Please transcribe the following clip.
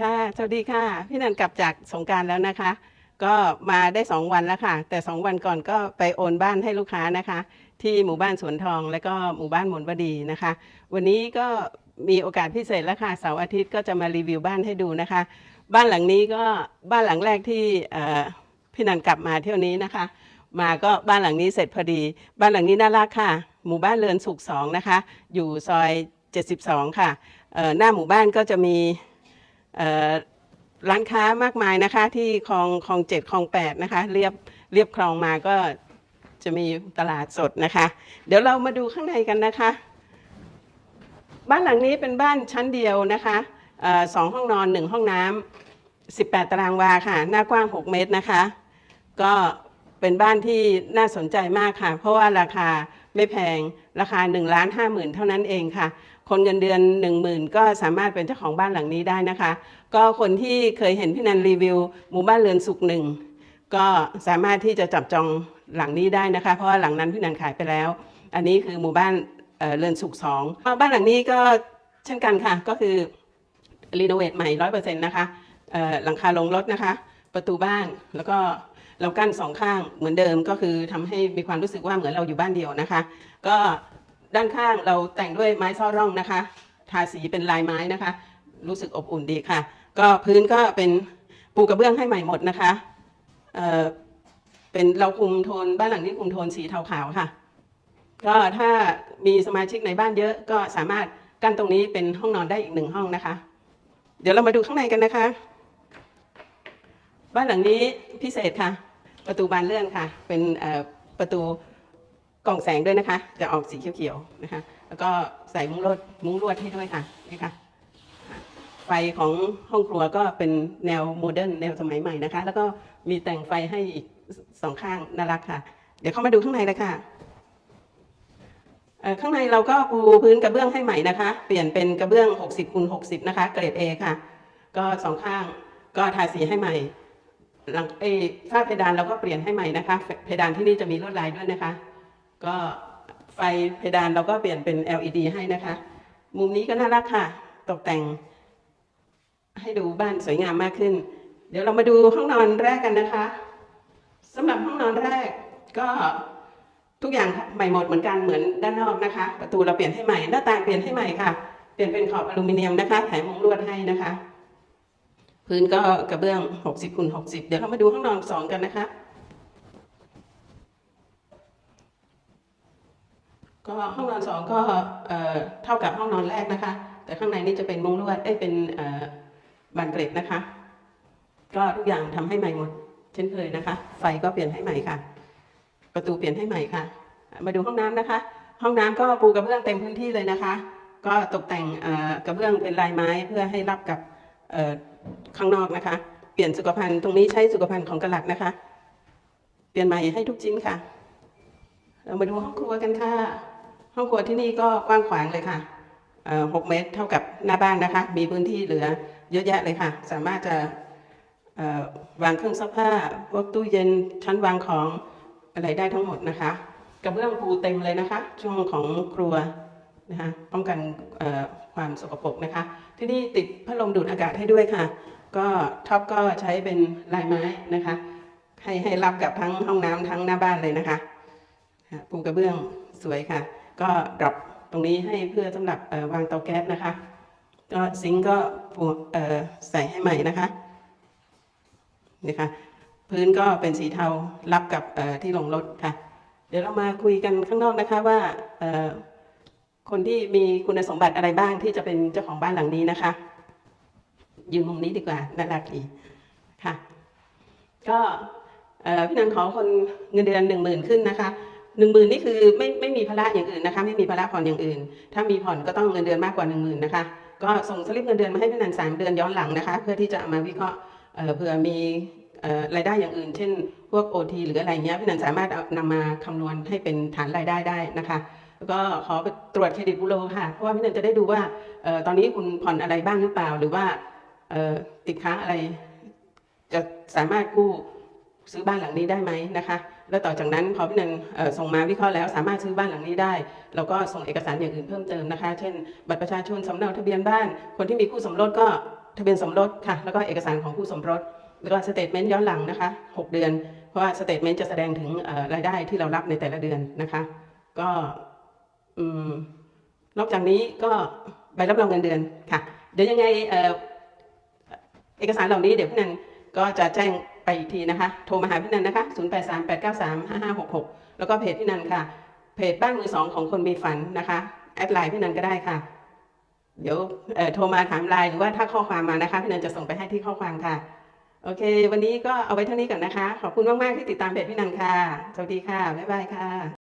ค่ะสวัสดีค่ะ พี่นันกลับจากสงกรารแล้วนะคะ ก็มาได้2วันแล้วค่ะ แต่2วันก่อนก็ไปโอนบ้านให้ลูกค้านะคะ ที่หมู่บ้านสวนทองและก็หมู่บ้านมนวดีนะคะ วันนี้ก็มีโอกาสพิเศษแล้วค่ะเสาร์อาทิตย์ก็จะมารีวิวบ้านให้ดูนะคะ บ้านหลังนี้ก็บ้านหลังแรกที่เอ่อพี่นันกลับมาเที่ยวนี้นะคะ มาก็บ้านหลังนี้เสร็จพอดี บ้านหลังนี้น่ารักค่ะ หมู่บ้านเรือนสุขสองนะคะ อยู่ซอย 72 ค่ะเอ่อหน้าหมู่บ้านก็จะมี ร้านค้ามากมายนะคะ ที่คลองคลองเจ็ดคลองแปดนะคะเรียบเรียบคลองมาก็จะมีตลาดสดนะคะ เดี๋ยวเรามาดูข้างในกันนะคะ บ้านหลังนี้เป็นบ้านชั้นเดียวนะคะออสองห้องนอนหนึ่งห้องน้ำ18 ตารางวาค่ะ หน้ากว้าง 6 เมตรนะคะ ก็เป็นบ้านที่น่าสนใจมากค่ะ เพราะว่าราคาไม่แพงราคา1ล้าน5หมื่นเท่านั้นเองค่ะ คนเงินเดือน1 0,000ก็สามารถเป็นเจ้าของบ้านหลังนี้ได้นะคะ ก็คนที่เคยเห็นพี่นันรีวิวหมู่บ้านเรือนสุขหนึ่งก็สามารถที่จะจับจองหลังนี้ได้นะคะ เพราะว่าหลังนั้นพี่นันขายไปแล้ว อันนี้คือหมู่บ้านเอ่อเรือนสุขสองบ้านหลังนี้ก็เช่นกันค่ะ ก็คือรีโนเวทใหม่ร้อยเปอร์เซ็นต์นะคะหลังคาลงรถนะคะ ประตูบ้านแล้วก็เรากั้นสองข้างเหมือนเดิมก็คือทำให้มีความรู้สึกว่าเหมือนเราอยู่บ้านเดียวนะคะ ก็ ด้านข้างเราแต่งด้วยไม้ซ่อร่องนะคะ ทาสีเป็นลายไม้นะคะ รู้สึกอบอุ่นดีค่ะ ก็พื้นก็เป็นปูกระเบื้องให้ใหม่หมดนะคะเอ่อเป็นเราคุมโทนบ้านหลังนี้คุมโทนสีเทาขาวค่ะ ก็ถ้ามีสมาชิกในบ้านเยอะก็สามารถกั้นตรงนี้เป็นห้องนอนได้อีกหนึ่งห้องนะคะ เดี๋ยวเรามาดูข้างในกันนะคะ บ้านหลังนี้พิเศษค่ะ ประตูบานเลื่อนค่ะ เป็นเออประตู กล่องแสงด้วยนะคะ จะออกสีเขียวๆนะคะ แล้วก็ใส่มุ้งลวดมุ้งลวดให้ด้วยค่ะนี่ค่ะ ไฟของห้องครัวก็เป็นแนวโมเดิร์นแนวสมัยใหม่นะคะ แล้วก็มีแต่งไฟให้อีกสองข้างน่ารักค่ะ เดี๋ยวเข้ามาดูข้างในเลยค่ะข้างในเราก็ปูพื้นกระเบื้องให้ใหม่นะคะ เปลี่ยนเป็นกระเบื้อง 60คูณ60 นะคะ เกรด A ค่ะ ก็สองข้างก็ทาสีให้ใหม่ หลังเอฝ้าเพดานเราก็เปลี่ยนให้ใหม่นะคะ เพดานที่นี่จะมีลวดลายด้วยนะคะ ก็ไฟเพดานเราก็เปลี่ยนเป็น LED ให้นะคะ มุมนี้ก็น่ารักค่ะ ตกแต่ง ให้ดูบ้านสวยงามมากขึ้น เดี๋ยวเรามาดูห้องนอนแรกกันนะคะสำหรับห้องนอนแรกก็ทุกอย่างใหม่หมดเหมือนกันเหมือนด้านนอกนะคะ ประตูเราเปลี่ยนให้ใหม่หน้าต่างเปลี่ยนให้ใหม่ค่ะ เปลี่ยนเป็นขอบอลูมิเนียมนะคะแถมมุงลวดให้นะคะ พื้นก็กระเบื้อง 60คูณ60 เดี๋ยวเรามาดูห้องนอนสองกันนะคะ ก็ห้องนอนสองก็เท่ากับห้องนอนแรกนะคะ แต่ข้างในนี่จะเป็นมุ้งลวดเอ้เป็นบานเกล็ดนะคะ ก็ทุกอย่างทำให้ใหม่หมด เช่นเคยนะคะ ไฟก็เปลี่ยนให้ใหม่ค่ะ ประตูเปลี่ยนให้ใหม่ค่ะ มาดูห้องน้ำนะคะ ห้องน้ำก็ปูกระเบื้องเต็มพื้นที่เลยนะคะ ก็ตกแต่งกระเบื้องเป็นลายไม้เพื่อให้รับกับข้างนอกนะคะ เปลี่ยนสุขภัณฑ์ตรงนี้ใช้สุขภัณฑ์ของกระหลักนะคะ เปลี่ยนใหม่ให้ทุกชิ้นค่ะ เรามาดูห้องครัวกันค่ะ ห้องครัวที่นี่ก็กว้างขวางเลยค่ะหกเมตรเท่ากับหน้าบ้านนะคะ มีพื้นที่เหลือเยอะแยะเลยค่ะ สามารถจะวางเครื่องซักผ้าพวกตู้เย็นชั้นวางของอะไรได้ทั้งหมดนะคะกระเบื้องปูเต็มเลยนะคะ ช่วงของครัวนะคะป้องกันความสกปรกนะคะ ที่นี่ติดพัดลมดูดอากาศให้ด้วยค่ะ ก็ท็อปก็ใช้เป็นลายไม้นะคะ ให้ให้รับกับทั้งห้องน้ำทั้งหน้าบ้านเลยนะคะปูกระเบื้องสวยค่ะ ก็ดรอปตรงนี้ให้เพื่อสำหรับวางเตาแก๊สนะคะ ก็ซิงก์ก็ปูเอ่อใส่ให้ใหม่นะคะนี่ค่ะพื้นก็เป็นสีเทารับกับที่ลงรถค่ะ เดี๋ยวเรามาคุยกันข้างนอกนะคะว่าคนที่มีคุณสมบัติอะไรบ้างที่จะเป็นเจ้าของบ้านหลังนี้นะคะยืนมุมนี้ดีกว่าน่ารักดีค่ะ ก็พี่นันขอคนเงินเดือนหนึ่งหมื่นขึ้นนะคะ หนึ่งหมื่นนี่คือไม่ไม่มีภาระอย่างอื่นนะคะ ไม่มีภาระผ่อนอย่างอื่น ถ้ามีผ่อนก็ต้องเงินเดือนมากกว่าหนึ่งหมื่นนะคะ ก็ส่งสลิปเงินเดือนมาให้พี่นันสามเดือนย้อนหลังนะคะ เพื่อที่จะมาวิเคราะห์เผื่อมีรายได้อย่างอื่น เช่น พวกโอทีหรืออะไรเงี้ยพี่นันสามารถเอานำมาคำนวณให้เป็นฐานรายได้ได้นะคะแล้วก็ขอตรวจเครดิตบูโรค่ะเพราะว่าพี่นันจะได้ดูว่าออตอนนี้คุณผ่อนอะไรบ้างหรือเปล่า หรือว่าติดค้างอะไร จะสามารถกู้ซื้อบ้านหลังนี้ได้ไหมนะคะ แล้วต่อจากนั้นพอพี่นันส่งมาวิเคราะห์แล้วสามารถซื้อบ้านหลังนี้ได้ เราก็ส่งเอกสารอย่างอื่นเพิ่มเติมนะคะ เช่น บัตรประชาชนสำเนาทะเบียนบ้าน คนที่มีคู่สมรสก็ทะเบียนสมรสค่ะ แล้วก็เอกสารของผู้สมรส แล้วก็สเตทเมนต์ย้อนหลังนะคะ 6 เดือน เพราะว่าสเตทเมนต์จะแสดงถึงรายได้ที่เรารับในแต่ละเดือนนะคะ ก็อนอกจากนี้ก็ใบรับรองเงินเดือนค่ะ เดี๋ยวยังไงเอกสารเหล่านี้เดี๋ยวพี่นันก็จะแจ้ง ไปอีกทีนะคะ โทรมาหาพี่นันนะคะ 0838935566 แล้วก็เพจพี่นันค่ะ เพจบ้านมือสองของคนมีฝันนะคะ แอดไลน์พี่นันก็ได้ค่ะ เดี๋ยวเอ่อโทรมาถามไลน์หรือว่าถ้าข้อความมานะคะ พี่นันจะส่งไปให้ที่ข้อความค่ะ โอเค วันนี้ก็เอาไว้เท่านี้ก่อนนะคะ ขอบคุณมาก ๆ ที่ติดตามเพจพี่นันค่ะ สวัสดีค่ะ บ๊ายบายค่ะ